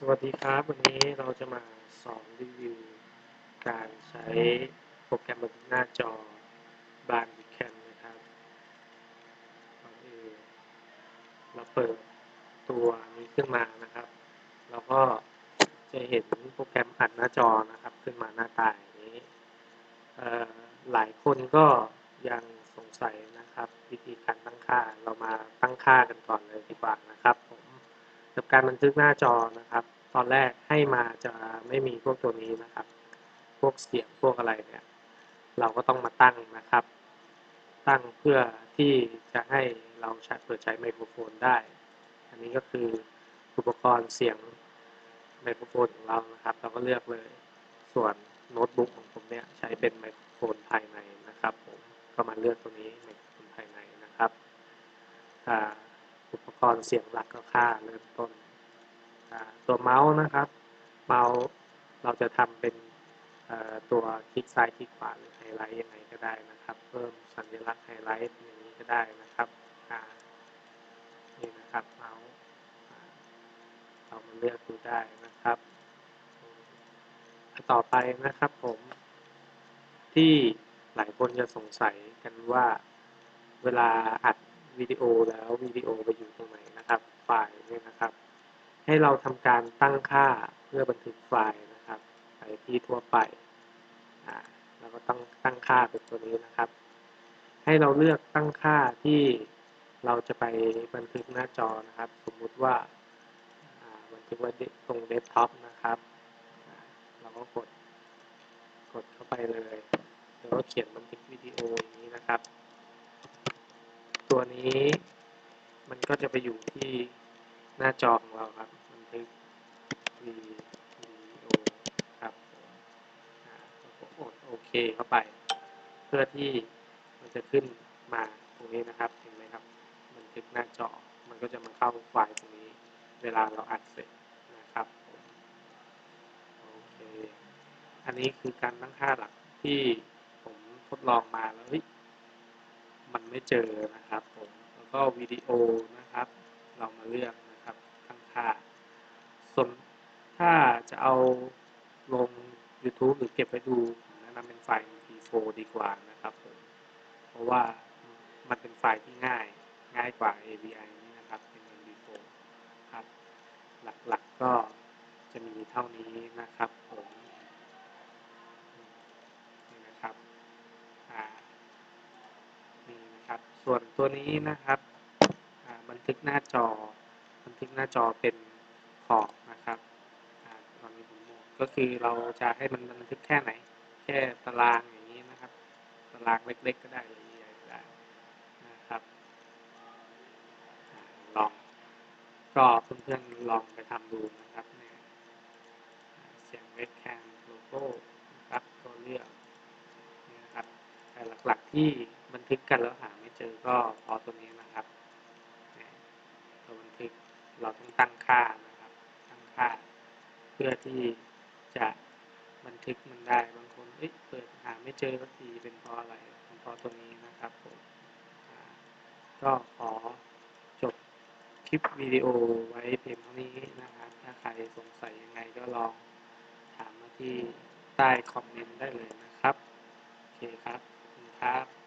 สวัสดีครับ วันนี้เราจะมาสอนรีวิว การใช้โปรแกรมบนหน้าจอบานบิแคนนะครับก่อนอื่นเราเปิดตัวนี้ขึ้นมานะครับ แล้วก็จะเห็นโปรแกรมอัดหน้าจอนะครับ ขึ้นมาหน้าตาอย่างนี้ หลายคนก็ยังสงสัยนะครับ วิธีการตั้งค่าเรามาตั้งค่ากันก่อนเลยดีกว่านะครับ กับการบันทึกหน้าจอนะครับ ตอนแรกให้มาจะไม่มีพวกตัวนี้นะครับ พวกเสียงพวกอะไรเนี่ย เราก็ต้องมาตั้งนะครับ ตั้งเพื่อที่จะให้เราใช้เปิดใช้ไมโครโฟนได้ อันนี้ก็คืออุปกรณ์เสียงไมโครโฟนของเรานะครับ เราก็เลือกเลย ส่วนโน้ตบุ๊กของผมเนี่ยใช้เป็นไมโครโฟนภายในนะครับผมก็มาเลือกตัวนี้ไมโครโฟนภายในนะครับ อุปกรณ์เสียงหลักก็ค่าเริ่มต้นตัวเมาส์นะครับ เมาส์เราจะทำเป็นตัวคลิกซ้ายคลิกขวาหรือไฮไลท์ยังไงก็ได้นะครับ เพิ่มสัญลักษณ์ไฮไลท์อย่างนี้ก็ได้นะครับนี่นะครับเมาส์เรามาเลือกดูได้นะครับต่อไปนะครับผมที่หลายคนจะสงสัยกันว่าเวลาอัดวิดีโอแล้ววิดีโอไปอยู่ตรงไหนนะครับไฟล์เนี่ยนะครับ ให้เราทำการตั้งค่าเพื่อบันทึกไฟล์นะครับไปที่ทั่วไปอ่าเราก็ต้องตั้งค่าเป็นตัวนี้นะครับ ให้เราเลือกตั้งค่าที่เราจะไปบันทึกหน้าจอนะครับ สมมุติว่าบันทึกไว้ตรงเดสก์ท็อปนะครับเราก็กดกดเข้าไปเลยแล้วก็เขียนบันทึกวิดีโออย่างนี้นะครับ ตัวนี้มันก็จะไปอยู่ที่ หน้าจอของเราครับบันทึกวีดีโอครับกดโอเคเข้าไป เพื่อที่มันจะขึ้นมาตรงนี้นะครับเห็นไหมครับบันทึกหน้าจอมันก็จะมาเข้าไฟล์ตรงนี้ เวลาเราอัดเสร็จนะครับโอเคอันนี้คือการตั้งค่าหลักที่ผมทดลองมาแล้วมันไม่เจอนะครับผมแล้วก็วิดีโอนะครับ เรามาเลือก ค่าส่วนถ้าจะเอาลง YouTube หรือเก็บไว้ดูผมแนะนำเป็นไฟล์ MP4 ดีกว่านะครับผมเพราะว่ามันเป็นไฟล์ที่ง่ายง่ายกว่า AVI นี่นะครับเป็น MP4 ครับหลักๆก็จะมีเท่านี้นะครับผมนี่นะครับนี่นะครับ ส่วนตัวนี้นะครับบันทึกหน้าจอ บันทึกหน้าจอเป็นขอบนะครับตอนนี้ผมมองก็คือเราจะให้มันบันทึกแค่ไหน แค่ตารางอย่างนี้นะครับ ตารางเล็กๆก็ได้หรือใหญ่ก็ได้นะครับลองก็เพื่อนๆลองไปทำดูนะครับเสียงเวทแคนโลโก้นะครับตัวเลือกนี่นะครับแต่หลักๆที่บันทึกกันแล้วหาไม่เจอก็พอตัวนี้นะครับตัวบันทึก เราต้องตั้งค่านะครับ ตั้งค่า เพื่อที่จะบันทึกมันได้ บางคนเอ๊ะเปิดหาไม่เจอสักทีเป็นเพราะอะไรเป็นเพราะตัวนี้นะครับผมก็ขอจบคลิปวิดีโอไว้เพียงเท่านี้นะครับ ถ้าใครสงสัยยังไงก็ลองถามมาที่ใต้คอมเมนต์ได้เลยนะครับ โอเคครับ ขอบคุณครับ